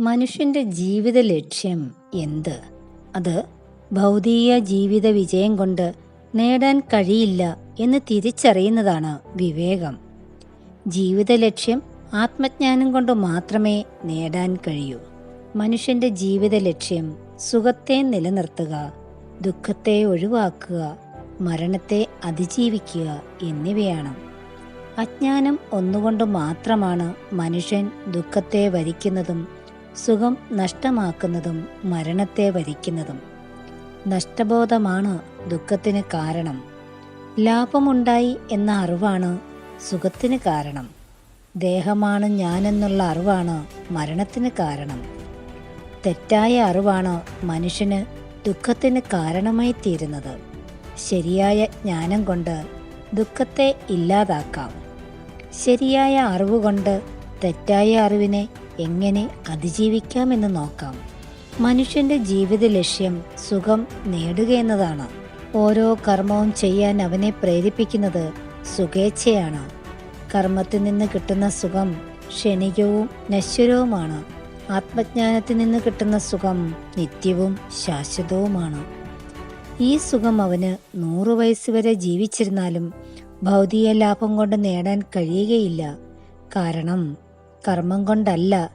മനുഷ്യന്റെ ജീവിത ലക്ഷ്യം എന്ത്? അത് ഭൗതിക ജീവിത വിജയം കൊണ്ട് നേടാൻ കഴിയില്ല എന്ന് തിരിച്ചറിയുന്നതാണ് വിവേകം. ജീവിത ലക്ഷ്യം ആത്മജ്ഞാനം കൊണ്ട് മാത്രമേ നേടാൻ കഴിയൂ. മനുഷ്യന്റെ ജീവിത ലക്ഷ്യം സുഖത്തെ നിലനിർത്തുക ദുഃഖത്തെ ഒഴിവാക്കുക മരണത്തെ അതിജീവിക്കുക എന്നിവയാണ്. അജ്ഞാനം ഒന്നുകൊണ്ട് മാത്രമാണ് മനുഷ്യൻ ദുഃഖത്തെ വരിക്കുന്നതും സുഖം നഷ്ടമാക്കുന്നതും മരണത്തെ വരിക്കുന്നതും നഷ്ടബോധമാണ് ദുഃഖത്തിന് കാരണം. ലാഭമുണ്ടായി എന്ന അറിവാണ് സുഖത്തിന് കാരണം. ദേഹമാണ് ഞാനെന്നുള്ള അറിവാണ് മരണത്തിന് കാരണം. തെറ്റായ അറിവാണ് മനുഷ്യന് ദുഃഖത്തിന് കാരണമായി തീരുന്നത്. ശരിയായ ജ്ഞാനം കൊണ്ട് ദുഃഖത്തെ ഇല്ലാതാക്കാം. ശരിയായ അറിവുകൊണ്ട് തെറ്റായ അറിവിനെ എങ്ങനെ അതിജീവിക്കാമെന്ന് നോക്കാം. മനുഷ്യന്റെ ജീവിത ലക്ഷ്യം സുഖം നേടുക എന്നതാണ്. ഓരോ കർമ്മവും ചെയ്യാൻ അവനെ പ്രേരിപ്പിക്കുന്നത് സുഖേച്ഛയാണ്. കർമ്മത്തിൽ നിന്ന് കിട്ടുന്ന സുഖം ക്ഷണികവും നശ്വരവുമാണ്. ആത്മജ്ഞാനത്തിൽ നിന്ന് കിട്ടുന്ന സുഖം നിത്യവും ശാശ്വതവുമാണ്. ഈ സുഖം അവന് നൂറു വയസ്സ് വരെ ജീവിച്ചിരുന്നാലും ഭൗതിക ലാഭം കൊണ്ട് നേടാൻ കഴിയുകയില്ല. കാരണം കർമ്മം കൊണ്ടല്ല.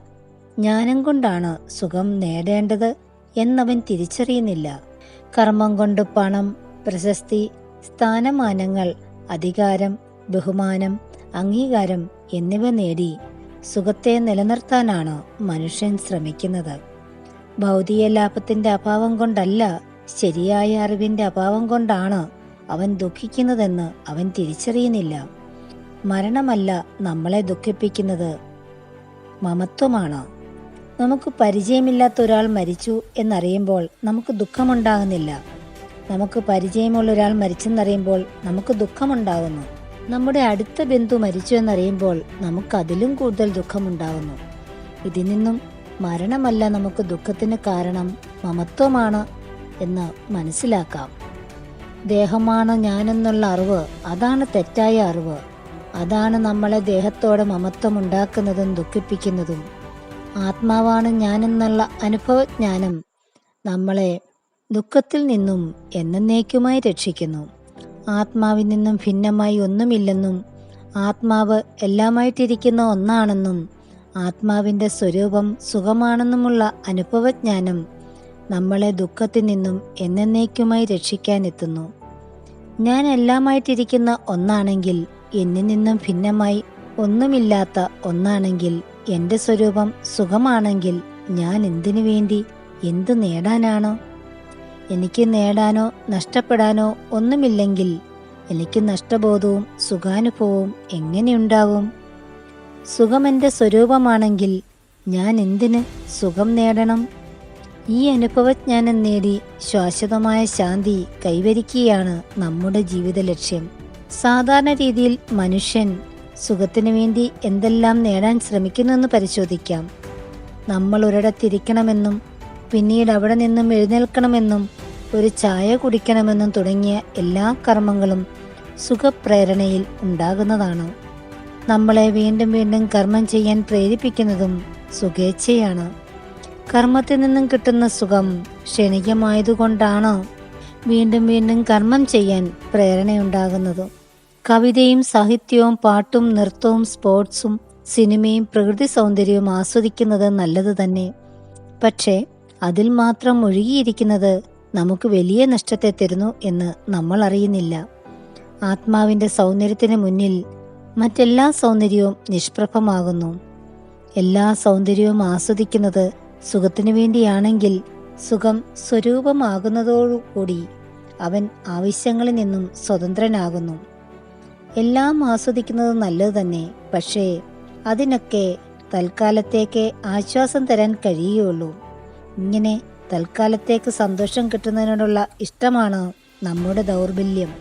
ജ്ഞാനം കൊണ്ടാണ് സുഖം നേടേണ്ടത് എന്നവൻ തിരിച്ചറിയുന്നില്ല. കർമ്മം കൊണ്ട് പണം പ്രശസ്തി സ്ഥാനമാനങ്ങൾ അധികാരം ബഹുമാനം അംഗീകാരം എന്നിവ നേടി സുഖത്തെ നിലനിർത്താനാണ് മനുഷ്യൻ ശ്രമിക്കുന്നത്. ഭൗതിക ലാഭത്തിന്റെ അഭാവം കൊണ്ടല്ല ശരിയായ അറിവിന്റെ അഭാവം കൊണ്ടാണ് അവൻ ദുഃഖിക്കുന്നതെന്ന് അവൻ തിരിച്ചറിയുന്നില്ല. മരണമല്ല നമ്മളെ ദുഃഖിപ്പിക്കുന്നത്. മമത്വമാണ്. നമുക്ക് പരിചയമില്ലാത്ത ഒരാൾ മരിച്ചു എന്നറിയുമ്പോൾ നമുക്ക് ദുഃഖമുണ്ടാകുന്നില്ല. നമുക്ക് പരിചയമുള്ള ഒരാൾ മരിച്ചെന്നറിയുമ്പോൾ നമുക്ക് ദുഃഖമുണ്ടാകുന്നു. നമ്മുടെ അടുത്ത ബന്ധു മരിച്ചു എന്നറിയുമ്പോൾ നമുക്ക് അതിലും കൂടുതൽ ദുഃഖമുണ്ടാകുന്നു. ഇതിൽ നിന്നും മരണമല്ല നമുക്ക് ദുഃഖത്തിന് കാരണം മമത്വമാണ് എന്ന് മനസ്സിലാക്കാം. ദേഹമാണ് ഞാനെന്നുള്ള അറിവ് അതാണ് തെറ്റായ അറിവ്. അതാണ് നമ്മളെ ദേഹത്തോടെ മമത്വം ഉണ്ടാക്കുന്നതും ദുഃഖിപ്പിക്കുന്നതും. ആത്മാവാണ് ഞാനെന്നുള്ള അനുഭവജ്ഞാനം നമ്മളെ ദുഃഖത്തിൽ നിന്നും എന്നേക്കുമായി രക്ഷിക്കുന്നു. ആത്മാവിൽ നിന്നും ഭിന്നമായി ഒന്നുമില്ലെന്നും ആത്മാവ് എല്ലാമായിട്ടിരിക്കുന്ന ഒന്നാണെന്നും ആത്മാവിന്റെ സ്വരൂപം സുഖമാണെന്നുമുള്ള അനുഭവജ്ഞാനം നമ്മളെ ദുഃഖത്തിൽ നിന്നും എന്നേക്കുമായി രക്ഷിക്കാനെത്തുന്നു. ഞാൻ എല്ലാമായിട്ടിരിക്കുന്ന ഒന്നാണെങ്കിൽ എന്നിൽ നിന്നും ഭിന്നമായി ഒന്നുമില്ലാത്ത ഒന്നാണെങ്കിൽ എന്റെ സ്വരൂപം സുഖമാണെങ്കിൽ ഞാൻ എന്തിനു വേണ്ടി? എന്തു നേടാനാണോ? എനിക്ക് നേടാനോ നഷ്ടപ്പെടാനോ ഒന്നുമില്ലെങ്കിൽ എനിക്ക് നഷ്ടബോധവും സുഖാനുഭവവും എങ്ങനെയുണ്ടാവും? സുഖം എന്റെ സ്വരൂപമാണെങ്കിൽ ഞാൻ എന്തിന് സുഖം നേടണം? ഈ അനുഭവജ്ഞാനം നേടി ശാശ്വതമായ ശാന്തി കൈവരിക്കുകയാണ് നമ്മുടെ ജീവിത ലക്ഷ്യം. സാധാരണ രീതിയിൽ മനുഷ്യൻ സുഖത്തിനു വേണ്ടി എന്തെല്ലാം നേടാൻ ശ്രമിക്കുന്നുവെന്ന് പരിശോധിക്കാം. നമ്മൾ ഒരിടത്തിരിക്കണമെന്നും പിന്നീട് അവിടെ നിന്നും എഴുന്നേൽക്കണമെന്നും ഒരു ചായ കുടിക്കണമെന്നും തുടങ്ങിയ എല്ലാ കർമ്മങ്ങളും സുഖപ്രേരണയിൽ ഉണ്ടാകുന്നതാണ്. നമ്മളെ വീണ്ടും വീണ്ടും കർമ്മം ചെയ്യാൻ പ്രേരിപ്പിക്കുന്നതും സുഖേച്ഛയാണ്. കർമ്മത്തിൽ നിന്നും കിട്ടുന്ന സുഖം ക്ഷണികമായതുകൊണ്ടാണ് വീണ്ടും വീണ്ടും കർമ്മം ചെയ്യാൻ പ്രേരണയുണ്ടാകുന്നത്. കവിതയും സാഹിത്യവും പാട്ടും നൃത്തവും സ്പോർട്സും സിനിമയും പ്രകൃതി സൗന്ദര്യവും ആസ്വദിക്കുന്നത് നല്ലത് തന്നെ. പക്ഷേ അതിൽ മാത്രം ഒഴുകിയിരിക്കുന്നത് നമുക്ക് വലിയ നഷ്ടത്തെ തരുന്നു എന്ന് നമ്മൾ അറിയുന്നില്ല. ആത്മാവിന്റെ സൗന്ദര്യത്തിന് മുന്നിൽ മറ്റെല്ലാ സൗന്ദര്യവും നിഷ്പ്രഭമാകുന്നു. എല്ലാ സൗന്ദര്യവും ആസ്വദിക്കുന്നത് സുഖത്തിനു വേണ്ടിയാണെങ്കിൽ സുഖം സ്വരൂപമാകുന്നതോടുകൂടി അവൻ ആവശ്യങ്ങളിൽ നിന്നും സ്വതന്ത്രനാകുന്നു. എല്ലാം ആസ്വദിക്കുന്നത് നല്ലത് തന്നെ. പക്ഷേ അതിനൊക്കെ തൽക്കാലത്തേക്ക് ആശ്വാസം തരാൻ കഴിയുകയുള്ളൂ. ഇങ്ങനെ തൽക്കാലത്തേക്ക് സന്തോഷം കിട്ടുന്നതിനോടുള്ള ഇഷ്ടമാണ് നമ്മുടെ ദൗർബല്യം.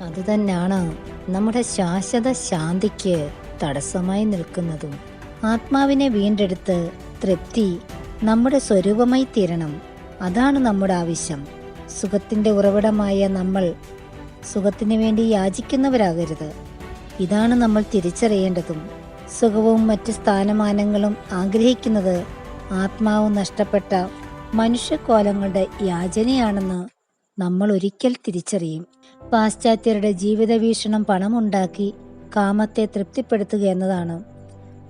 അതുതന്നെയാണ് നമ്മുടെ ശാശ്വത ശാന്തിക്ക് തടസ്സമായി നിൽക്കുന്നതും. ആത്മാവിനെ വീണ്ടെടുത്ത് തൃപ്തി നമ്മുടെ സ്വരൂപമായി തീരണം. അതാണ് നമ്മുടെ ആവശ്യം. സുഖത്തിന്റെ ഉറവിടമായ നമ്മൾ സുഖത്തിന് വേണ്ടി യാചിക്കുന്നവരാകരുത്. ഇതാണ് നമ്മൾ തിരിച്ചറിയേണ്ടതും സുഖവും മറ്റ് സ്ഥാനമാനങ്ങളും ആഗ്രഹിക്കുന്നത് ആത്മാവ് നഷ്ടപ്പെട്ട മനുഷ്യക്കോലങ്ങളുടെ യാചനയാണെന്ന് നമ്മൾ ഒരിക്കൽ തിരിച്ചറിയും. പാശ്ചാത്യരുടെ ജീവിത വീക്ഷണം പണമുണ്ടാക്കി കാമത്തെ തൃപ്തിപ്പെടുത്തുക എന്നതാണ്.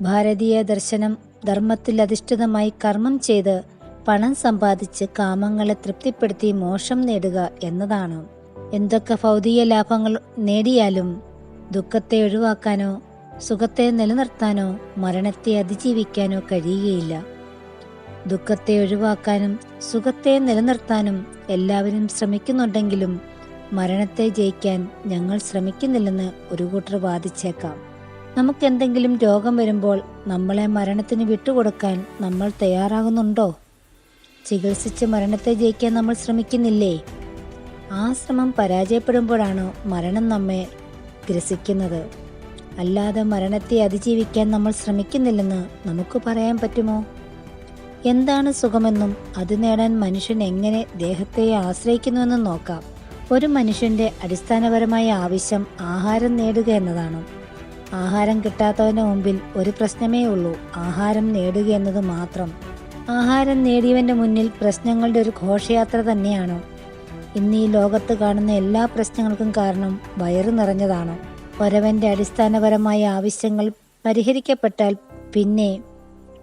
ഭാരതീയ ദർശനം ധർമ്മത്തിൽ അധിഷ്ഠിതമായി കർമ്മം ചെയ്ത് പണം സമ്പാദിച്ച് കാമങ്ങളെ തൃപ്തിപ്പെടുത്തി മോക്ഷം നേടുക എന്നതാണ്. എന്തൊക്കെ ഭൗതിക ലാഭങ്ങൾ നേടിയാലും ദുഃഖത്തെ ഒഴിവാക്കാനോ സുഖത്തെ നിലനിർത്താനോ മരണത്തെ അതിജീവിക്കാനോ കഴിയുകയില്ല. ദുഃഖത്തെ ഒഴിവാക്കാനും സുഖത്തെ നിലനിർത്താനും എല്ലാവരും ശ്രമിക്കുന്നുണ്ടെങ്കിലും മരണത്തെ ജയിക്കാൻ ഞങ്ങൾ ശ്രമിക്കുന്നില്ലെന്ന് ഒരു കൂട്ടർ വാദിച്ചേക്കാം. നമുക്കെന്തെങ്കിലും രോഗം വരുമ്പോൾ നമ്മളെ മരണത്തിന് വിട്ടുകൊടുക്കാൻ നമ്മൾ തയ്യാറാകുന്നുണ്ടോ? ചികിത്സിച്ച് മരണത്തെ ജയിക്കാൻ നമ്മൾ ശ്രമിക്കുന്നില്ലേ? ആ ശ്രമം പരാജയപ്പെടുമ്പോഴാണ് മരണം നമ്മെ ഗ്രസിക്കുന്നത്? അല്ലാതെ മരണത്തെ അതിജീവിക്കാൻ നമ്മൾ ശ്രമിക്കുന്നില്ലെന്ന് നമുക്ക് പറയാൻ പറ്റുമോ? എന്താണ് സുഖമെന്നും അത് നേടാൻ മനുഷ്യൻ എങ്ങനെ ദേഹത്തെ ആശ്രയിക്കുന്നുവെന്നും നോക്കാം. ഒരു മനുഷ്യന്റെ അടിസ്ഥാനപരമായ ആവശ്യം ആഹാരം നേടുക എന്നതാണ്. ആഹാരം കിട്ടാത്തവന് മുമ്പിൽ ഒരു പ്രശ്നമേ ഉള്ളൂ. ആഹാരം നേടുക എന്നത് മാത്രം. ആഹാരം നേടിയവന്റെ മുന്നിൽ പ്രശ്നങ്ങളുടെ ഒരു ഘോഷയാത്ര തന്നെയാണ്. ഇന്ന് ഈ ലോകത്ത് കാണുന്ന എല്ലാ പ്രശ്നങ്ങൾക്കും കാരണം വയറ് നിറഞ്ഞതാണ്. ഒരവന്റെ അടിസ്ഥാനപരമായ ആവശ്യങ്ങൾ പരിഹരിക്കപ്പെട്ടാൽ പിന്നെ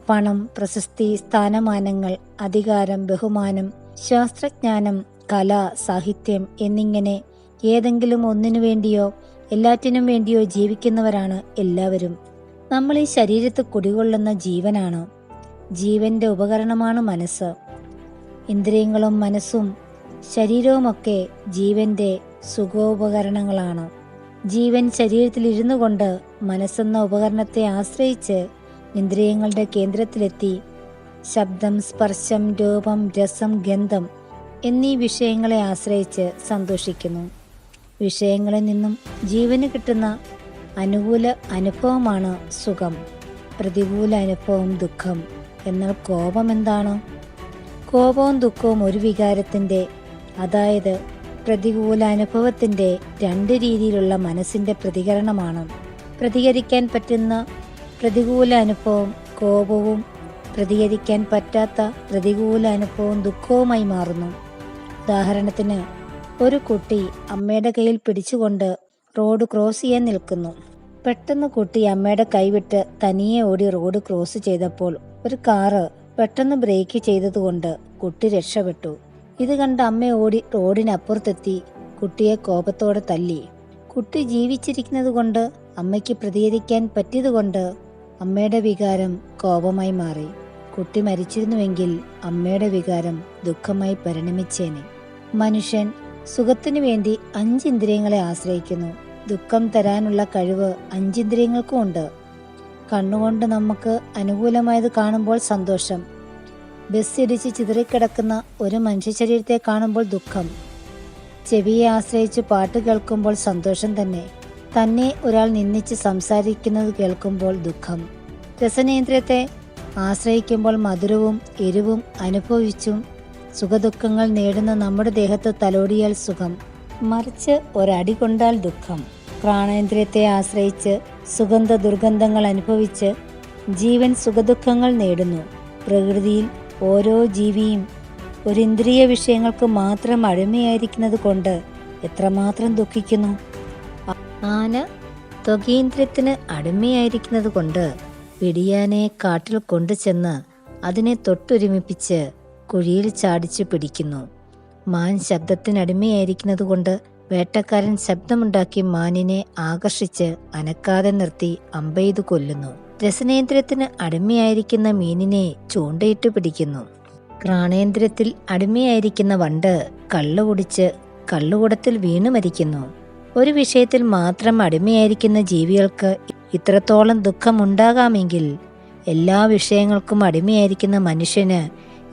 പണം പ്രശസ്തി സ്ഥാനമാനങ്ങൾ അധികാരം ബഹുമാനം ശാസ്ത്രജ്ഞാനം കല സാഹിത്യം എന്നിങ്ങനെ ഏതെങ്കിലും ഒന്നിനു വേണ്ടിയോ എല്ലാറ്റിനും വേണ്ടിയോ ജീവിക്കുന്നവരാണ് എല്ലാവരും. നമ്മൾ ഈ ശരീരത്ത് കുടികൊള്ളുന്ന ജീവനാണ്. ജീവന്റെ ഉപകരണമാണ് മനസ്സ്. ഇന്ദ്രിയങ്ങളും മനസ്സും ശരീരവുമൊക്കെ ജീവന്റെ സുഖോപകരണങ്ങളാണ്. ജീവൻ ശരീരത്തിൽ ഇരുന്നു കൊണ്ട് മനസ്സെന്ന ഉപകരണത്തെ ആശ്രയിച്ച് ഇന്ദ്രിയങ്ങളുടെ കേന്ദ്രത്തിലെത്തി ശബ്ദം സ്പർശം രൂപം രസം ഗന്ധം എന്നീ വിഷയങ്ങളെ ആശ്രയിച്ച് സന്തോഷിക്കുന്നു. വിഷയങ്ങളിൽ നിന്നും ജീവന് കിട്ടുന്ന അനുകൂല അനുഭവമാണ് സുഖം. പ്രതികൂല അനുഭവം ദുഃഖം. എന്നാൽ കോപം എന്താണ്? കോപവും ദുഃഖവും ഒരു വികാരത്തിന്റെ അതായത് പ്രതികൂല അനുഭവത്തിന്റെ രണ്ട് രീതിയിലുള്ള മനസ്സിന്റെ പ്രതികരണമാണ്. പ്രതികരിക്കാൻ പറ്റുന്ന പ്രതികൂല അനുഭവം കോപവും പ്രതികരിക്കാൻ പറ്റാത്ത പ്രതികൂല അനുഭവം ദുഃഖവുമായി മാറുന്നു. ഉദാഹരണത്തിന് ഒരു കുട്ടി അമ്മയുടെ കയ്യിൽ പിടിച്ചുകൊണ്ട് റോഡ് ക്രോസ് ചെയ്യാൻ നിൽക്കുന്നു. പെട്ടെന്ന് കുട്ടി അമ്മയുടെ കൈവിട്ട് തനിയെ ഓടി റോഡ് ക്രോസ് ചെയ്തപ്പോൾ ഒരു കാറ് പെട്ടെന്ന് ബ്രേക്ക് ചെയ്തതുകൊണ്ട് കുട്ടി രക്ഷപ്പെട്ടു. ഇത് കണ്ട അമ്മ ഓടി റോഡിനപ്പുറത്തെത്തി കുട്ടിയെ കോപത്തോടെ തല്ലി. കുട്ടി ജീവിച്ചിരിക്കുന്നത് കൊണ്ട് അമ്മയ്ക്ക് പ്രതികരിക്കാൻ പറ്റിയതുകൊണ്ട് അമ്മയുടെ വികാരം കോപമായി മാറി. കുട്ടി മരിച്ചിരുന്നുവെങ്കിൽ അമ്മയുടെ വികാരം ദുഃഖമായി പരിണമിച്ചേനെ. മനുഷ്യൻ സുഖത്തിനു വേണ്ടി അഞ്ചിന്ദ്രിയങ്ങളെ ആശ്രയിക്കുന്നു. ദുഃഖം തരാനുള്ള കഴിവ് അഞ്ചിന്ദ്രിയങ്ങൾക്കും ഉണ്ട്. കണ്ണുകൊണ്ട് നമുക്ക് അനുകൂലമായത് കാണുമ്പോൾ സന്തോഷം. ബസ് ഇടിച്ച് ചിതറിക്കിടക്കുന്ന ഒരു മനുഷ്യശരീരത്തെ കാണുമ്പോൾ ദുഃഖം. ചെവിയെ ആശ്രയിച്ച് പാട്ട് കേൾക്കുമ്പോൾ സന്തോഷം തന്നെ. തന്നെ ഒരാൾ നിന്നിച്ച് സംസാരിക്കുന്നത് കേൾക്കുമ്പോൾ ദുഃഖം. രസനേന്ദ്രിയത്തെ ആശ്രയിക്കുമ്പോൾ മധുരവും എരിവും അനുഭവിച്ചും സുഖദുഃഖങ്ങൾ നേടുന്ന നമ്മുടെ ദേഹത്ത് തലോടിയാൽ സുഖം. മറിച്ച് ഒരടി കൊണ്ടാൽ ദുഃഖം. പ്രാണേന്ദ്രിയത്തെ ആശ്രയിച്ച് സുഗന്ധ ദുർഗന്ധങ്ങൾ അനുഭവിച്ച് ജീവൻ സുഖദുഃഖങ്ങൾ നേടുന്നു. പ്രകൃതിയിൽ ഓരോ ജീവിയും ഒരു ഇന്ദ്രിയ വിഷയങ്ങൾക്ക് മാത്രം അടിമയായിരിക്കുന്നത് കൊണ്ട് എത്രമാത്രം ദുഃഖിക്കുന്നു? ആന ത്വകീന്ദ്രിയത്തിന് അടിമയായിരിക്കുന്നത് കൊണ്ട് പിടിയാനെ കാട്ടിൽ കൊണ്ടുചെന്ന് അതിനെ തൊട്ടുരുമിപ്പിച്ച് കുഴിയിൽ ചാടിച്ചു പിടിക്കുന്നു. മാൻ ശബ്ദത്തിനടിമയായിരിക്കുന്നത് കൊണ്ട് വേട്ടക്കാരൻ ശബ്ദമുണ്ടാക്കി മാനിനെ ആകർഷിച്ച് അനക്കാതെ നിർത്തി അമ്പെയ്തു കൊല്ലുന്നു. രസനേന്ദ്രിയത്തിന് അടിമയായിരിക്കുന്ന മീനിനെ ചൂണ്ടയിട്ട് പിടിക്കുന്നു. ക്രാണേന്ദ്രത്തിൽ അടിമയായിരിക്കുന്ന വണ്ട് കള്ളു കുടിച്ച് കള്ളുകുടത്തിൽ വീണു മരിക്കുന്നു. ഒരു വിഷയത്തിൽ മാത്രം അടിമയായിരിക്കുന്ന ജീവികൾക്ക് ഇത്രത്തോളം ദുഃഖമുണ്ടാകാമെങ്കിൽ എല്ലാ വിഷയങ്ങൾക്കും അടിമയായിരിക്കുന്ന മനുഷ്യന്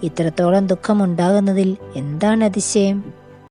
ഇത്രത്തോളം ദുഃഖമുണ്ടാകുന്നതിൽ എന്താണ് അതിശയം?